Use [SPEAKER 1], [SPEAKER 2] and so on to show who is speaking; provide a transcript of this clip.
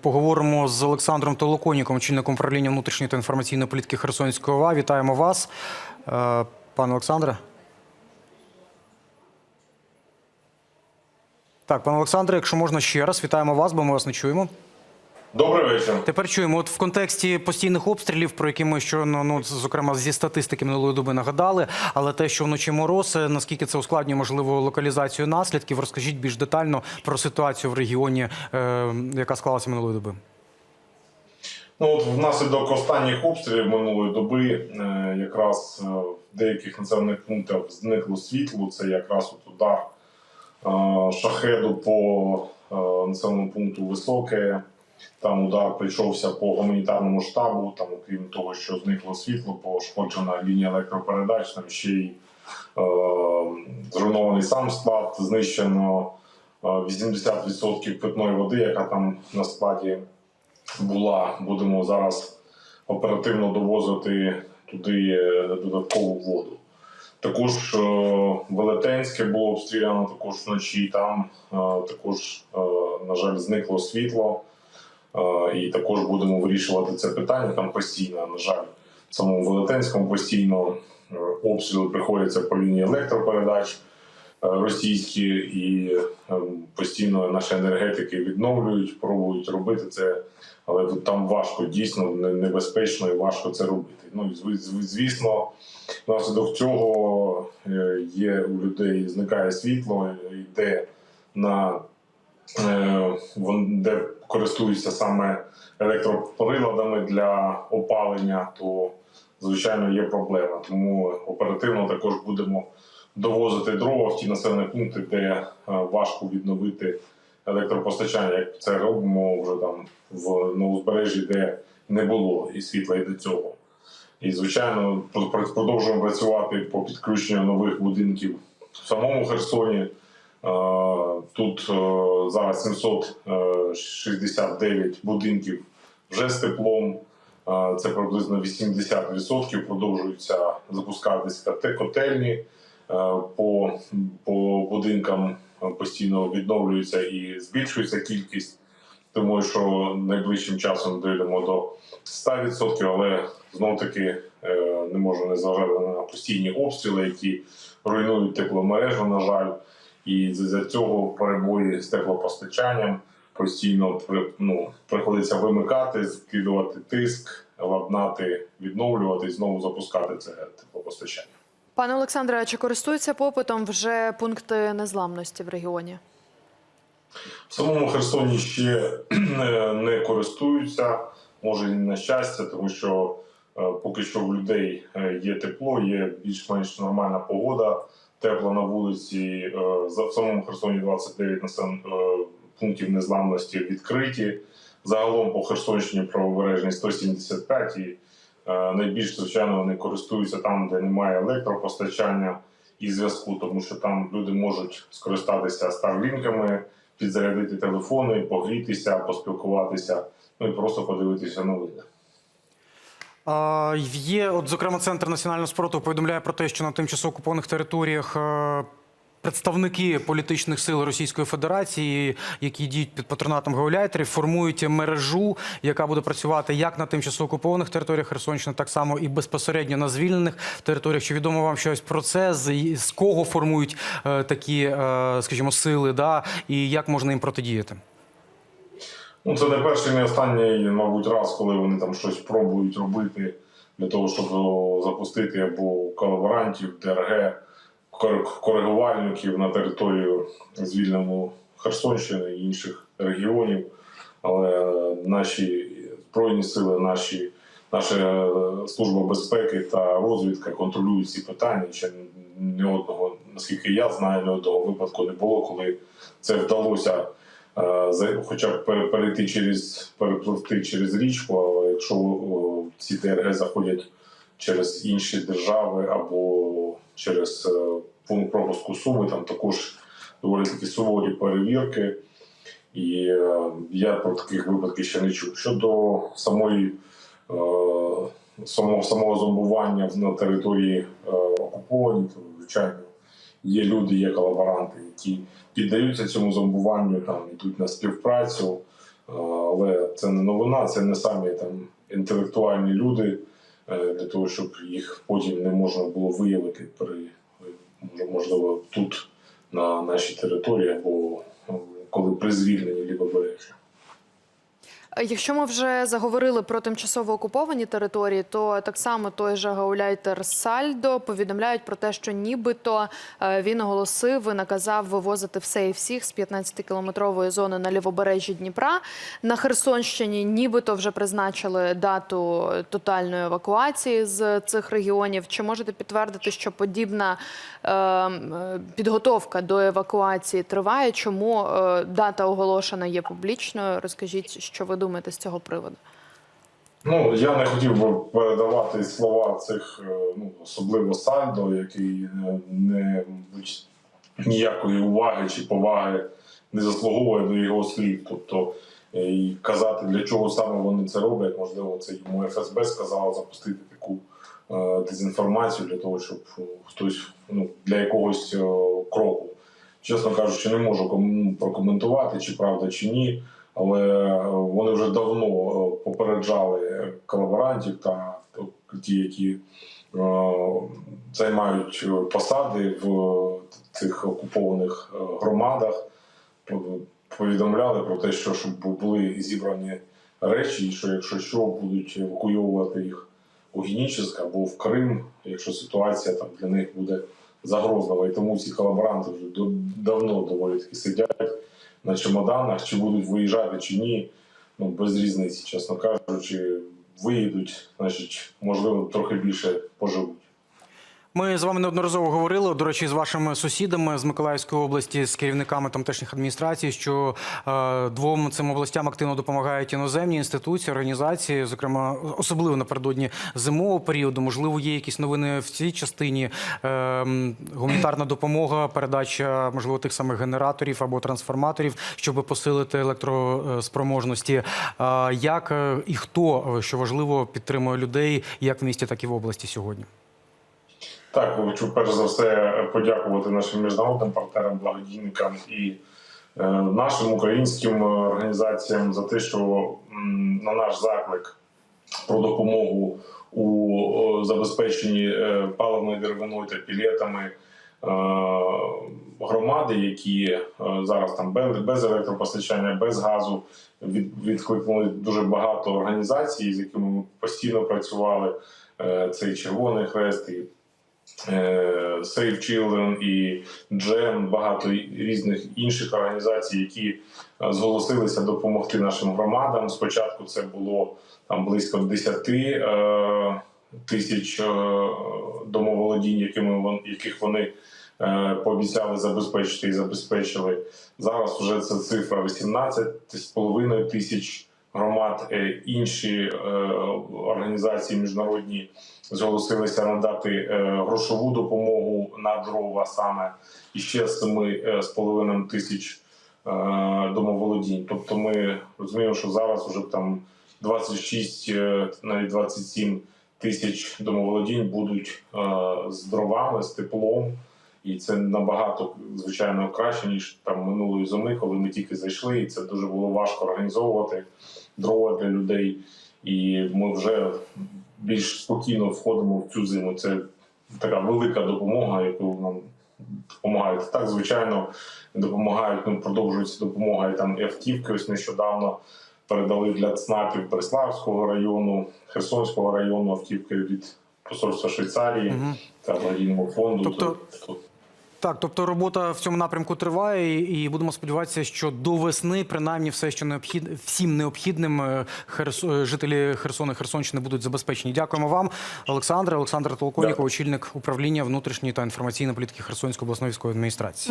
[SPEAKER 1] поговоримо з Олександром Толоконіком, чинником управління внутрішньої та інформаційної політики Херсонської ОВА. Вітаємо вас, Е, пане Олександре. Так, пане Олександре, якщо можна ще раз, вітаємо вас, бо ми вас не чуємо.
[SPEAKER 2] Добрий вечір.
[SPEAKER 1] Тепер чуємо, от в контексті постійних обстрілів, про які ми щойно, ну зокрема зі статистики минулої доби нагадали, але те, що вночі мороз, е, наскільки це ускладнює можливо локалізацію наслідків, розкажіть більш детально про ситуацію в регіоні, е, яка склалася минулої доби.
[SPEAKER 2] Ну от внаслідок останніх обстрілів минулої доби, е, якраз е, в деяких населених пунктах зникло світло. Це якраз от удар е, шахеду по е, населеному пункту Високе. Там удар прийшовся по гуманітарному штабу. Там, окрім того, що зникло світло, пошкоджена лінія електропередач, там ще й е, зруйнований сам склад, знищено е, 80% питної води, яка там на складі була. Будемо зараз оперативно довозити туди е, додаткову воду. Також е, Велетенське було обстріляно також вночі. Там е, також, е, на жаль, зникло світло. Е, І також будемо вирішувати це питання. Там постійно, на жаль, в самому Велетенському постійно е, обстріли приходяться по лінії електропередач е, російські, і постійно наші енергетики відновлюють, пробують робити це, але тут там важко, дійсно небезпечно і важко це робити. Ну звісно, внаслідок цього є у людей зникає світло, йде на де користуються саме електроприладами для опалення, то звичайно є проблема. Тому оперативно також будемо довозити дрова в ті населені пункти, де е, важко відновити електропостачання. Як це робимо вже там в на узбережжі, де не було і світла, і до цього. І звичайно, пр- пр- продовжуємо працювати по підключенню нових будинків в самому Херсоні. Е, Тут е, зараз 769 будинків вже з теплом. Е, Це приблизно 80% продовжуються запускатись коте- котельні по, по будинкам постійно відновлюється і збільшується кількість. Тому що найближчим часом дійдемо до 100%, але знов таки не можу не зважати на постійні обстріли, які руйнують тепломережу, на жаль. І з цього перебої з теплопостачанням постійно ну, приходиться вимикати, скидувати тиск, ладнати, відновлювати і знову запускати це теплопостачання.
[SPEAKER 3] Пане Олександре, чи користуються попитом вже пункти незламності в регіоні?
[SPEAKER 2] В самому Херсоні ще не- не користуються, може і на щастя, тому що е, поки що в людей е, є тепло, є більш-менш нормальна погода, тепло на вулиці. Е, В самому Херсоні 29 населен- е, пунктів незламності відкриті. Загалом по Херсонщині правобережній 175 і е, найбільш звичайно вони користуються там, де немає електропостачання і зв'язку, тому що там люди можуть скористатися старлінками, підзарядити телефони, погрітися, поспілкуватися, ну і просто подивитися новини.
[SPEAKER 1] Є, от, зокрема, Центр національного спротиву повідомляє про те, що на тимчасово окупованих територіях е, представники політичних сил Російської Федерації, які діють під патронатом гауляйтерів, формують мережу, яка буде працювати як на тимчасово окупованих територіях Херсонщини, так само і безпосередньо на звільнених територіях. Чи відомо вам щось про це? З, з кого формують е, такі, е, скажімо, сили, да, і як можна їм протидіяти?
[SPEAKER 2] Ну, це не перший, не останній, мабуть, раз, коли вони там щось пробують робити для того, щоб запустити або колаборантів, ДРГ, коригувальників на територію звільнену Херсонщини і інших регіонів. Але наші збройні сили, наші, наша служба безпеки та розвідка контролюють ці питання. Ще ні одного, наскільки я знаю, ні одного випадку не було, коли це вдалося. Е, хоча б пере- перейти через перепливти через річку, але якщо ці ДРГ заходять через інші держави або через е, пункт пропуску Суми, там також доволі такі суворі перевірки. І е, я про таких випадків ще не чув. Щодо самої самого, самого зомбування на території окупованій, то звичайно є люди, є колаборанти, які піддаються цьому зомбуванню, там йдуть на співпрацю. Але це не новина, це не самі там інтелектуальні люди е, для того, щоб їх потім не можна було виявити при можливо тут на нашій території або е, коли при звільненні лівобережжя.
[SPEAKER 3] Е, Якщо ми вже заговорили про тимчасово окуповані території, то так само той же гауляйтер Сальдо повідомляють про те, що нібито е, він оголосив і наказав вивозити все і всіх з 15-кілометрової зони на лівобережжі Дніпра. На Херсонщині нібито вже призначили дату тотальної евакуації з цих регіонів. Чи можете підтвердити, що подібна е, підготовка до евакуації триває? Чому дата оголошена є публічною? Розкажіть, що ви думаєте з цього приводу?
[SPEAKER 2] Ну, я не хотів би передавати слова цих, е, ну, особливо Сальдо, який не ніякої уваги чи поваги не заслуговує до його слів. Тобто е, і казати, для чого саме вони це роблять, можливо, це йому ФСБ сказало запустити таку е, дезінформацію для того, щоб хтось ну, для якогось кроку. Чесно кажучи, не можу кому прокоментувати, чи правда, чи ні. Але е, вони вже давно е, попереджали колаборантів та ті, які е, займають посади в цих окупованих громадах, повідомляли про те, що щоб були зібрані речі, і що якщо що, будуть евакуйовувати їх у Генічеськ або в Крим, якщо ситуація там для них буде загрозлива. І тому ці колаборанти вже давно доволі таки сидять на чемоданах, чи будуть виїжджати, чи ні. Ну, без різниці, чесно кажучи, виїдуть, значить, можливо, трохи більше поживуть.
[SPEAKER 1] Ми з вами неодноразово говорили, до речі, з вашими сусідами з Миколаївської області, з керівниками тамтешніх адміністрацій, що е, двом цим областям активно допомагають іноземні інституції, організації, зокрема, особливо напередодні зимового періоду. Можливо, є якісь новини в цій частині. Е, гуманітарна допомога, передача, можливо, тих самих генераторів або трансформаторів, щоб посилити електроспроможності. Е, як е, і хто, що важливо, підтримує людей, як в місті, так і в області сьогодні?
[SPEAKER 2] Так, хочу перш за все подякувати нашим міжнародним партнерам, благодійникам і е, нашим українським організаціям за те, що на наш заклик про допомогу у забезпеченні е, паливною деревиною та пілетами е, громади, які зараз там без, електропостачання, без газу від, відкликнули дуже багато організацій, з якими ми постійно працювали. Це і Червоний Хрест, і Save Children і GEM, багато різних інших організацій, які е, зголосилися допомогти нашим громадам. Спочатку це було там близько 10 е, тисяч е, домоволодінь, якими яких вони е, пообіцяли забезпечити і забезпечили. Зараз вже це цифра 18,5 тисяч громад. Е, Інші е, організації міжнародні зголосилися надати е, грошову допомогу на дрова саме і ще 7,5 тисяч домоволодінь. Тобто ми розуміємо, що зараз вже там 26, е, навіть 27 тисяч домоволодінь будуть з дровами, з теплом. І це набагато звичайно краще ніж там минулої зими, коли ми тільки зайшли, і це дуже було важко організовувати дрова для людей. І ми вже більш спокійно входимо в цю зиму. Це така велика допомога, яку нам допомагають. Так, звичайно, допомагають. Ну, продовжується допомога і там і автівки. Ось нещодавно передали для ЦНАПів Береславського району, Херсонського району автівки від посольства Швейцарії
[SPEAKER 1] Мгм.
[SPEAKER 2] та благодійного фонду.
[SPEAKER 1] Тобто- Так, тобто робота в цьому напрямку триває, і будемо сподіватися, що до весни принаймні все, що необхідне, всім необхідним е, Херс... е, жителі Херсона і Херсонщини будуть забезпечені. Дякуємо вам, Олександре. Олександр
[SPEAKER 2] Толконіко,
[SPEAKER 1] очільник управління внутрішньої та інформаційної політики Херсонської обласної військової адміністрації.